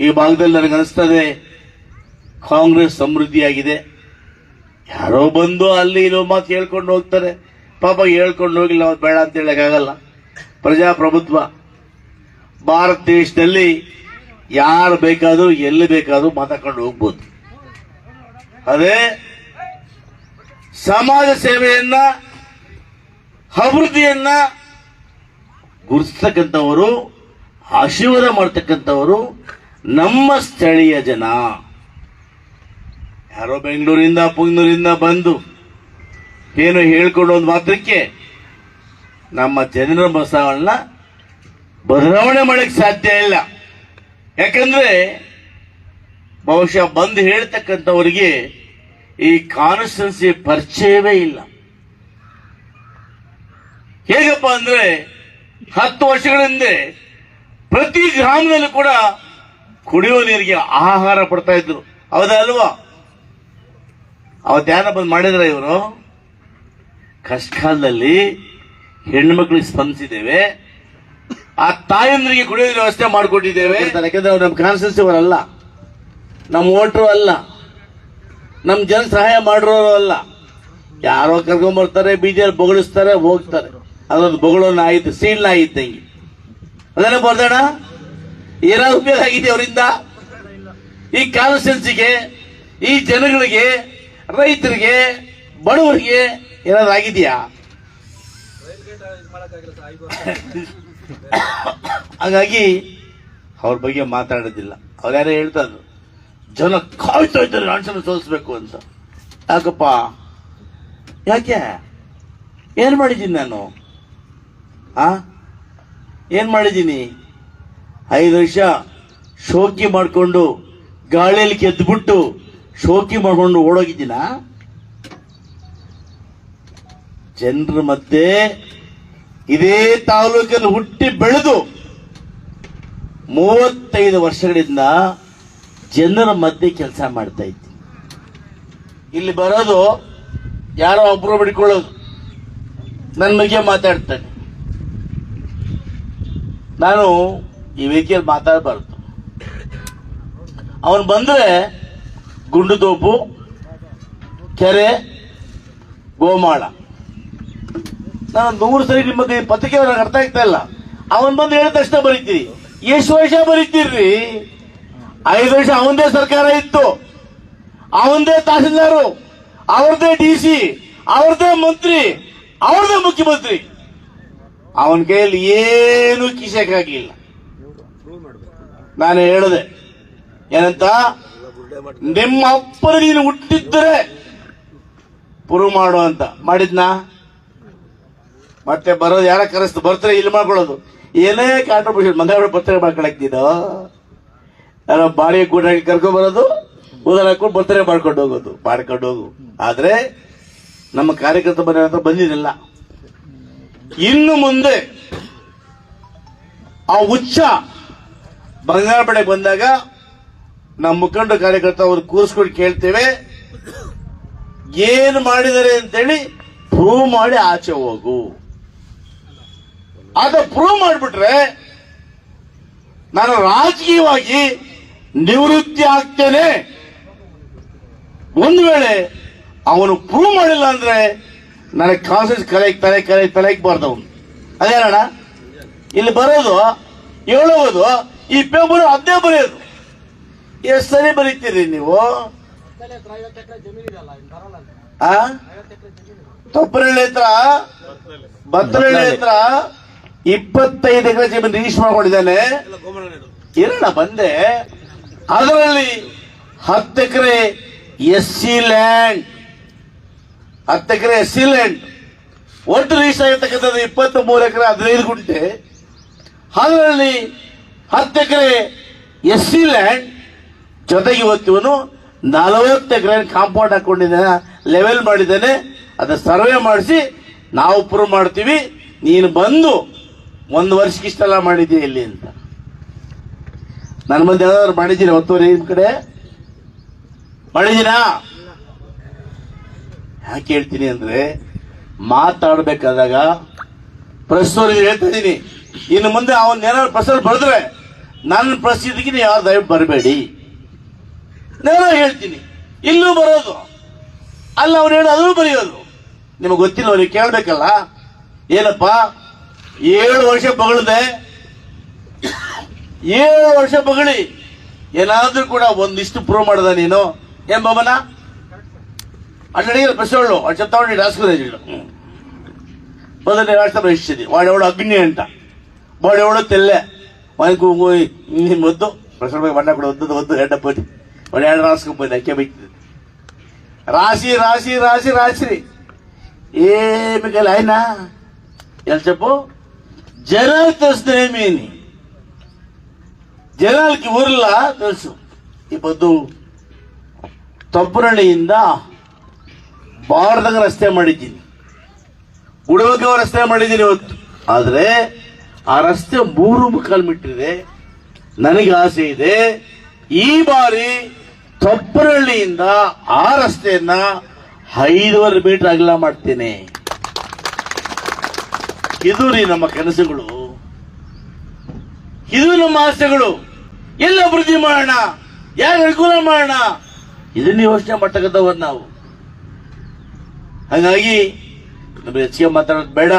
ಈ ಭಾಗದಲ್ಲಿ ನನಗೆ ಅನಿಸ್ತದೆ, ಕಾಂಗ್ರೆಸ್ ಸಮೃದ್ಧಿಯಾಗಿದೆ. ಯಾರೋ ಬಂದು ಅಲ್ಲಿ ಇಲ್ಲೋ ಮಾತು ಹೇಳ್ಕೊಂಡು ಹೋಗ್ತಾರೆ. ಪಾಪ ಹೇಳ್ಕೊಂಡು ಹೋಗಿಲ್ಲ ಅವ್ರು ಬೇಡ ಅಂತ ಹೇಳೋಕ್ಕಾಗಲ್ಲ. ಪ್ರಜಾಪ್ರಭುತ್ವ, ಭಾರತ ದೇಶದಲ್ಲಿ ಯಾರು ಬೇಕಾದರೂ, ಎಲ್ಲಿ ಬೇಕಾದರೂ ಮಾತಾಡ್ಕೊಂಡು ಹೋಗ್ಬೋದು. ಅದೇ ಸಮಾಜ ಸೇವೆಯನ್ನ, ಅಭಿವೃದ್ಧಿಯನ್ನ ಗುರುತಿಸ್ತಕ್ಕಂಥವರು, ಆಶೀರ್ವಾದ ಮಾಡ್ತಕ್ಕಂಥವರು ನಮ್ಮ ಸ್ಥಳೀಯ ಜನ ಯಾರೋ ಬೆಂಗಳೂರಿಂದ, ಪುಂಗ್ನೂರಿಂದ ಬಂದು ಏನು ಹೇಳ್ಕೊಂಡು ಒಂದು ಮಾತ್ರಕ್ಕೆ ನಮ್ಮ ಜನರ ಬಸವನ್ನ ಬದಲಾವಣೆ ಮಾಡಕ್ಕೆ ಸಾಧ್ಯ ಇಲ್ಲ. ಯಾಕಂದ್ರೆ ಬಹುಶಃ ಬಂದು ಹೇಳ್ತಕ್ಕಂಥವರಿಗೆ ಈ ಕಾನ್ಸ್ಟಿಟ್ಯೂನ್ಸಿ ಪರಿಚಯವೇ ಇಲ್ಲ. ಹೇಗಪ್ಪ ಅಂದ್ರೆ ಹತ್ತು ವರ್ಷಗಳ ಹಿಂದೆ ಪ್ರತಿ ಗ್ರಾಮದಲ್ಲೂ ಕೂಡ ಕುಡಿಯುವ ನೀರಿಗೆ ಆಹಾರ ಪಡ್ತಾ ಇದ್ರು. ಹೌದಾ ಅಲ್ವಾ ಅವತ್ತ್ಯಾನ ಬಂದು ಮಾಡಿದ್ರ ಇವರು? ಕಷ್ಟ ಕಾಲದಲ್ಲಿ ಹೆಣ್ಮಕ್ಳಿಗೆ ಸ್ಪಂದಿಸಿದ್ದೇವೆ. ಆ ತಾಯಂದ್ರಿಗೆ ಕುಡಿಯೋ ವ್ಯವಸ್ಥೆ ಮಾಡಿಕೊಟ್ಟಿದ್ದೇವೆ. ಯಾಕಂದ್ರೆ ಅವ್ರು ನಮ್ಮ ಕಾನ್ಸ್ಟಿಟ್ಯೂನ್ಸಿ ಅವರಲ್ಲ ನಮ್ಮ ವೋಟ್ರು ಅಲ್ಲ. ನಮ್ಮ ಜನ ಸಹಾಯ ಮಾಡಿರೋರು ಅಲ್ಲ. ಯಾರೋ ಕರ್ಕೊಂಬರ್ತಾರೆ ಬೀಜಲ್ಲಿ ಬೊಗಳಿಸ್ತಾರೆ, ಹೋಗ್ತಾರೆ. ಅದೊಂದು ಬೊಗಳೋ ಆಯಿತು ಸೀಲ್ ನಾಯಿ ಇದ್ದಂಗೆ. ಅದೆಲ್ಲ ಬರ್ದಣ ಏನಾದ್ರು ಉಪಯೋಗ ಆಗಿದೆ ಅವರಿಂದ? ಈ ಕಾನ್ಸ್ಟಿಟ್ಯೂನ್ಸಿಗೆ ಈ ಜನಗಳಿಗೆ, ರೈತರಿಗೆ, ಬಡವರಿಗೆ ಏನಾದ್ರು ಆಗಿದೆಯಾ? ಹಾಗಾಗಿ ಅವ್ರ ಬಗ್ಗೆ ಮಾತಾಡೋದಿಲ್ಲ. ಅವ್ರು ಯಾರೋ ಹೇಳ್ತಾ ಇದ್ರು ಜನ ಕಾಯ್ತಾ ಇದ್ದಾರೆ ರಾಣ್ಸನ್ನ ಸೋಲಿಸ್ಬೇಕು ಅಂತ. ಯಾಕಪ್ಪ? ಯಾಕೆ? ಏನು ಮಾಡಿದ್ದೀನಿ ನಾನು? ಆ? ಏನು ಮಾಡಿದ್ದೀನಿ? ಐದು ವರ್ಷ ಶೋಕಿ ಮಾಡಿಕೊಂಡು ಗಾಳಿಯಲ್ಲಿ ಕೆದ್ದುಬಿಟ್ಟು ಶೋಕಿ ಮಾಡಿಕೊಂಡು ಓಡೋಗಿದ್ದೀನ? ಜನರ ಮಧ್ಯೆ ಇದೇ ತಾಲೂಕಲ್ಲಿ ಹುಟ್ಟಿ ಬೆಳೆದು ಮೂವತ್ತೈದು ವರ್ಷಗಳಿಂದ ಜನರ ಮಧ್ಯೆ ಕೆಲಸ ಮಾಡ್ತಾ ಇದ್ದೀನಿ. ಇಲ್ಲಿ ಬರೋದು ಯಾರೋ ಒಬ್ರು ಬಿಡ್ಕೊಳ್ಳೋದು ನನ್ನ ಬಗ್ಗೆ ಮಾತಾಡ್ತಾನೆ. ನಾನು ಈ ವೆಹಿಕಲ್ ಮಾತಾಡಬಾರ್ದು ಅವನು ಬಂದ್ರೆ ಗುಂಡು ತೋಪು ಕೆರೆ, ಗೋಮಾಳ. ನಾನು ನೂರು ಸರಿ ನಿಮಗೆ ಪತ್ರಿಕೆ ಅರ್ಥ ಆಗ್ತಾ ಇಲ್ಲ. ಅವನ್ ಬಂದು ಹೇಳಿದ ತಕ್ಷಣ ಬರೀತೀರಿ. ಎಷ್ಟು ವರ್ಷ ಬರೀತೀರ್ರಿ ಐದು ವರ್ಷ ಅವಂದೇ ಸರ್ಕಾರ ಇತ್ತು. ಅವಂದೇ ತಹಸೀಲ್ದಾರು ಅವ್ರದೇ ಡಿ ಸಿ ಅವ್ರದೇ ಮಂತ್ರಿ ಅವ್ರದೇ ಮುಖ್ಯಮಂತ್ರಿ. ಅವನ ಕೈಯಲ್ಲಿ ಏನು ಕಿಸಕ್ಕಾಗಿಲ್ಲ ನಾನು ಹೇಳಿದೆ. ಏನಂತ? ನಿಮ್ಮ ಅಪ್ಪನ ನೀನು ಹುಟ್ಟಿದ್ರೆ ಪ್ರೂವ್ ಮಾಡು ಅಂತ. ಮಾಡಿದ್ನಾ? ಮತ್ತೆ ಬರೋದು ಯಾರ ಕರೆಸ್ತು ಬರ್ತಾರೆ, ಇಲ್ಲಿ ಮಾಡ್ಕೊಳ್ಳೋದು. ಏನೇ ಕಾಂಟ್ರಿಬ್ಯೂಷನ್ ಮಂಗಳ ಬರ್ತಾರೆ ಮಾಡ್ಕೊಳಕ್ತಿದ್ದು ಯಾರೋ ಬಾಡಿಗೆ ಗೂಡಾಗಿ ಕರ್ಕೊಂಡ್ ಬರೋದು ಊದಲ್ ಹಾಕೊಂಡು ಬರ್ತಾರೆ ಮಾಡ್ಕೊಂಡು ಹೋಗೋದು. ಮಾಡ್ಕೊಂಡು ಹೋಗು. ಆದ್ರೆ ನಮ್ಮ ಕಾರ್ಯಕರ್ತ ಮನೆ ಅಂತ ಬಂದಿರಲಿಲ್ಲ. ಇನ್ನು ಮುಂದೆ ಆ ಉಚ್ಚ ಬಂಗಾರ ಪಡೆ ಬಂದಾಗ ನಮ್ಮ ಮುಖಂಡ ಕಾರ್ಯಕರ್ತ ಅವರು ಕೂರಿಸ್ಕೊಂಡು ಕೇಳ್ತೇವೆ. ಏನು ಮಾಡಿದರೆ ಅಂತೇಳಿ ಪ್ರೂವ್ ಮಾಡಿ ಆಚೆ ಹೋಗು. ಅದ ಪ್ರೂವ್ ಮಾಡಿಬಿಟ್ರೆ ನಾನು ರಾಜಕೀಯವಾಗಿ ನಿವೃತ್ತಿ ಆಗ್ತೇನೆ. ಒಂದು ವೇಳೆ ಅವನು ಪ್ರೂವ್ ಮಾಡಿಲ್ಲ ಅಂದ್ರೆ ನನಗೆ ಕಾನ್ಸಸ್ ಕಲೆ, ತಲೆ ಕಲೆ ತಲೆಗೆ ಬಾರ್ದವನು. ಅದೇನಣ್ಣ ಇಲ್ಲಿ ಬರೋದು, ಹೇಳೋದು ಈ ಪೇಪರ್ ಅದೇ ಬರೆಯೋದು. ಎಷ್ಟು ಸರಿ ಬರೀತೀರಿ ನೀವು? ತೊಪ್ಪರಳ್ಳಿ ಹತ್ರ ಭತ್ತರಳ್ಳಿ ಹತ್ರ ಇಪ್ಪತ್ತೈದು ಎಕರೆ ಜಮೀನು ರಿಜಿಸ್ಟರ್ ಮಾಡ್ಕೊಂಡಿದ್ದಾನೆ. ಇರೋಣ ಬಂದೆ. ಅದರಲ್ಲಿ ಹತ್ತು ಎಕರೆ ಎಸ್ ಸಿ ಲ್ಯಾಂಡ್ ಹತ್ತು ಎಕರೆ ಎಸ್ ಸಿ ಲ್ಯಾಂಡ್ ಒಟ್ಟು ರಿಜಿಸ್ಟರ್ ಆಗಿರ್ತಕ್ಕಂಥದ್ದು ಇಪ್ಪತ್ತ್ ಮೂರು ಎಕರೆ ಹದಿನೈದು ಗುಂಟೆ. ಅದರಲ್ಲಿ ಹತ್ತು ಎಕರೆ ಎಸ್ ಸಿ ಲ್ಯಾಂಡ್ ಜೊತೆಗೆ ಇವತ್ತಿವನು ನಲವತ್ತು ಎಕರೆ ಕಾಂಪೌಂಡ್ ಹಾಕೊಂಡಿದ್ದಾನೆ ಲೆವೆಲ್ ಮಾಡಿದ್ದಾನೆ. ಅದ ಸರ್ವೆ ಮಾಡಿಸಿ ನಾವು ಪ್ರೂವ್ ಮಾಡ್ತೀವಿ. ನೀನು ಬಂದು ಒಂದು ವರ್ಷಕ್ಕೆ ಇಷ್ಟೆಲ್ಲ ಮಾಡಿದ್ದೀಯ ಇಲ್ಲಿ ಅಂತ. ನನ್ನ ಮುಂದೆ ಯಾವ್ದಾದ್ರು ಮಾಡಿದ್ದೀನಿ ಒತ್ತುವರಿ ನಿಮ್ ಕಡೆ? ಮಾಡಿದ್ದೀರಾ? ಯಾಕೆ ಹೇಳ್ತೀನಿ ಅಂದ್ರೆ ಮಾತಾಡಬೇಕಾದಾಗ ಪ್ರೆಸ್ ಅವ್ರಿಗೆ ಹೇಳ್ತಾ ಇದ್ದೀನಿ. ಇನ್ನು ಮುಂದೆ ಅವನ್ ಏನಾದ್ರು ಪ್ರಸಲ್ ಬರೆದ್ರೆ ನನ್ನ ಪ್ರಸಿದ್ಧಿಗೆ ನೀವು ಯಾರು ದಯವಿಟ್ಟು ಬರಬೇಡಿ. ನಾನು ಹೇಳ್ತೀನಿ. ಇಲ್ಲೂ ಬರೋದು. ಅಲ್ಲ, ಅವ್ನು ಹೇಳಿ ಅದೂ ಬರೆಯೋದು. ನಿಮಗೆ ಗೊತ್ತಿಲ್ಲ ಅವ್ರಿಗೆ ಕೇಳಬೇಕಲ್ಲ? ಏನಪ್ಪ? ಏಳು ವರ್ಷ ಬಗಳಿದೆ. ಏಳು ವರ್ಷ ಬಗಳಿ. ಏನಾದರೂ ಕೂಡ ಒಂದಿಷ್ಟು ಪ್ರೂವ್ ಮಾಡದ ನೀನು. ಏನ್ ಬಮನ ಅಡ್ಡಿಲ್ಲ ಪ್ರಶ್ನೆಗಳು ಅಡ್ ತಗೊಂಡು ರಾಜಕೀಯ ಮೊದಲನೇ ರಾಷ್ಟ್ರ ಪ್ರಶ್ನಿಸಿದೆ ವಾಡೆವಳು ಅಗ್ನಿ ಅಂತ. ಬಾಳೆವಳು ತೆಲ್ಲೆ. వానికి నేను వద్దు ప్రశ్న పడ్డా కూడా వద్దు వద్దు ఎండ పోయి వాడు ఏడ రాసుకుపోయింది అక్కే పోయింది రాసి రాసి రాసి రాసి ఏమి కల ఆయన ఎలా చెప్పు జనాలు తెలుస్తుందేమి అని జనాలకి ఊర్లా తెలుసు ఈ పొద్దు ತಪ್ಪನಹಳ್ಳಿಯಿಂದ ಬಾರ್ದಾಗ ರಸ್ತೆ ಮಾಡಿದ್ದೀನಿ ಗುಡಬಗ್ಗ ರಸ್ತೆ ಮಾಡಿದ್ದೀನಿ ಇವತ್ತು ಆದರೆ ಆ ರಸ್ತೆ ಮೂರು ಮುಕ್ಕಾಲು ಮೀಟರ್ ಇದೆ ನನಗೆ ಆಸೆ ಇದೆ. ಈ ಬಾರಿ ತೊಪ್ಪನಹಳ್ಳಿಯಿಂದ ಆ ರಸ್ತೆಯನ್ನ ಐದೂವರೆ ಮೀಟರ್ ಅಗಲ ಮಾಡ್ತೇನೆ. ಇದು ರೀ ನಮ್ಮ ಕನಸುಗಳು. ಇದು ನಮ್ಮ ಆಸೆಗಳು. ಎಲ್ಲ ಅಭಿವೃದ್ಧಿ ಮಾಡೋಣ. ಯಾರು ಅನುಕೂಲ ಮಾಡೋಣ? ಇದನ್ನ ಯೋಚನೆ ಮಾಡ್ತಕ್ಕಂಥವ್ರು ನಾವು. ಹಾಗಾಗಿ ನಮ್ಗೆ ಹೆಚ್ಚಿಗೆ ಮಾತಾಡೋದು ಬೇಡ.